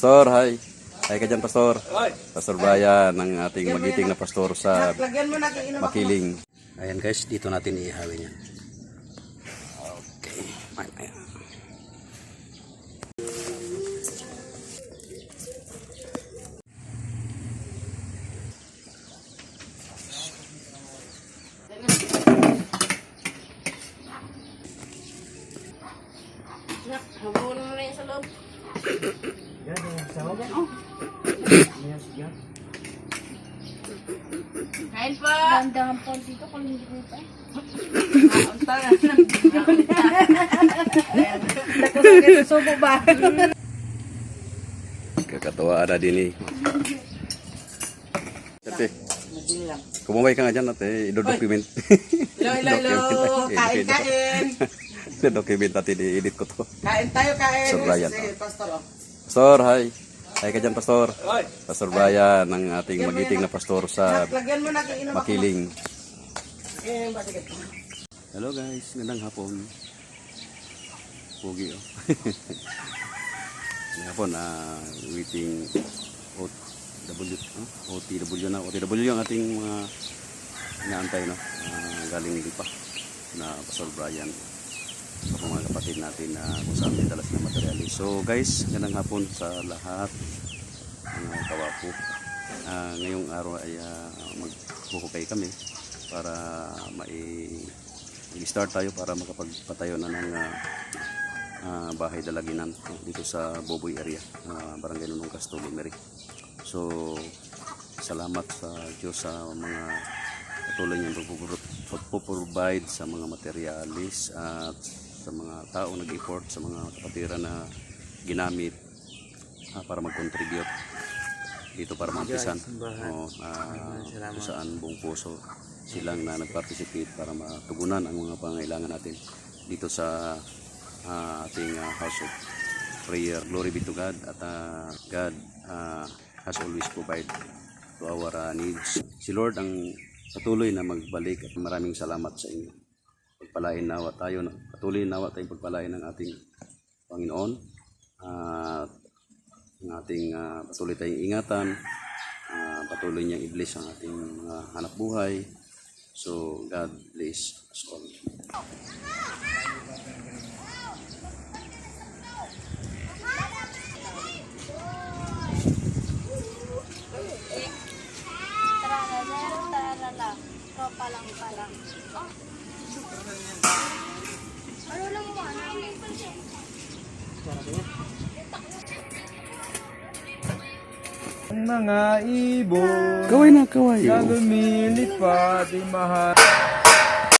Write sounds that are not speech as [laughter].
Pastor, hi. Hi ka dyan, Pastor. Pastor Brian, ang ating magiting na pastor sa. Makiling. Ayan guys, dito natin iihawin yan. Okay. Ayan, ayan. Habulin mo na yun sa loob. Kain pa! Dandahan po dito kung hindi ko pa. Nakusakit sa subo ba? Kakatuwaan na din eh. Ate, kumaway ka nga dyan ate, i-document. Hello, hello, hello. Kain, kain. document natin, i-edit ko to. Kain tayo, kain. Sige, Pastor. oh. Pastor, hi. Hi ka dyan, Pastor. Pastor Brian, ang ating magiting na pastor sa ako. Makiling. Hello guys, gandang hapon. Pugi oh. [laughs] Gandang hapon, ah, waiting OTW, ah, OTW na, OTW ang ating mga inaantay no. Ah, galing pa na Pastor Brian. Sa mga kapatid natin na kung saan may dalas na. So guys, gandang hapon sa lahat mga kawapo. Ah, ngayong araw ay uh, maghukay kami para mag-start tayo para makapagpatayo na ng ah, ah, bahay dalaginan dito sa Boboy area, ah, Barangay Nunong Castulo, Mary. So, salamat sa Diyos sa mga patuloy niyang pagpuprovide sa mga materialis at sa mga tao nag-effort, sa mga kapatiran na ginamit ah, para mag-contribute dito para mampisan o kung saan buong puso silang na nag-participate para matugunan ang mga pangailangan natin dito sa ah, ating ah, house of prayer. Glory be to God at ah, God ah, has always provide to our ah, needs. Si Lord ang patuloy na magbalik at maraming salamat sa inyo. Pagpalain nawa tayo, patuloy nawa tayong pagpalain ng ating Panginoon. At ang ating ah, patuloy tayong ingatan, ah, patuloy niyang i-bless ang ating mga hanap buhay. So, God bless us all. Pala. Ano lang mo? Ang mga ibon Kaway na, kaway. na lumilipad ay mahal.